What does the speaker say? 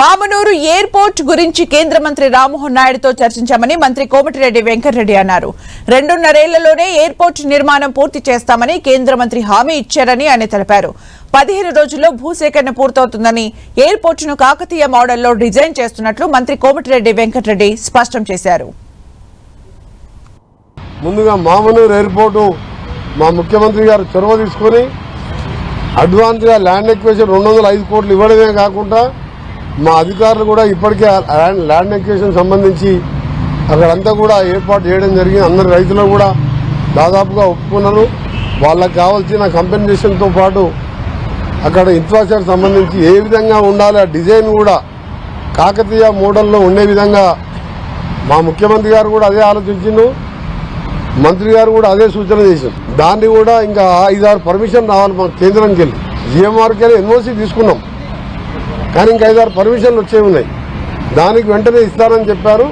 Mamnoor airport గురించి కేంద్ర మంత్రి రామ్మోహన్ నాయుడుతో చర్చించామని మంత్రి కోమటిరెడ్డి వెంకటరెడ్డి అన్నారు. రెండున్నరేళ్ళలోనే ఎయిర్పోర్ట్ నిర్మాణం పూర్తి చేస్తామని కేంద్ర మంత్రి హామీ ఇచ్చారని ఆయన తెలిపారు. పదిహేను రోజుల్లో భూసేకరణ పూర్తవుతుందని ఎయిర్పోర్టును కాకతీయ మోడల్లో డిజైన్ చేస్తున్నట్లు మంత్రి కోమటిరెడ్డి వెంకటరెడ్డి స్పష్టం చేశారు. ముందుగా మామనూరు ఎయిర్పోర్టు మా ముఖ్యమంత్రి గారు చొరవ తీసుకొని అడ్వాన్స్గా ల్యాండ్ ఎక్వేషన్ రెండు వందల ఐదు కోట్లు ఇవ్వడమే కాకుండా మా అధికారులు కూడా ఇప్పటికే ల్యాండ్ ల్యాండ్ ఎక్వేషన్ సంబంధించి అక్కడంతా కూడా ఏర్పాటు చేయడం జరిగింది. అందరు రైతులు కూడా దాదాపుగా ఒప్పుకున్నారు. వాళ్ళకి కావాల్సిన కంపెన్సేషన్తో పాటు అక్కడ ఇన్ఫ్రాస్ట్రక్చర్ సంబంధించి ఏ విధంగా ఉండాలి ఆ డిజైన్ కూడా కాకతీయ మోడల్లో ఉండే విధంగా మా ముఖ్యమంత్రి గారు కూడా అదే ఆలోచించిండు. మంత్రి గారు కూడా అదే సూచన చేశారు. దాన్ని కూడా ఇంకా ఐదారు పర్మిషన్ రావాలి మా కేంద్రానికి వెళ్ళి. జిఎంఆర్కి వెళ్ళి ఎన్ఓసి తీసుకున్నాం. కానీ ఇంకా ఐదారు పర్మిషన్లు వచ్చేవి ఉన్నాయి. దానికి వెంటనే ఇస్తారని చెప్పారు.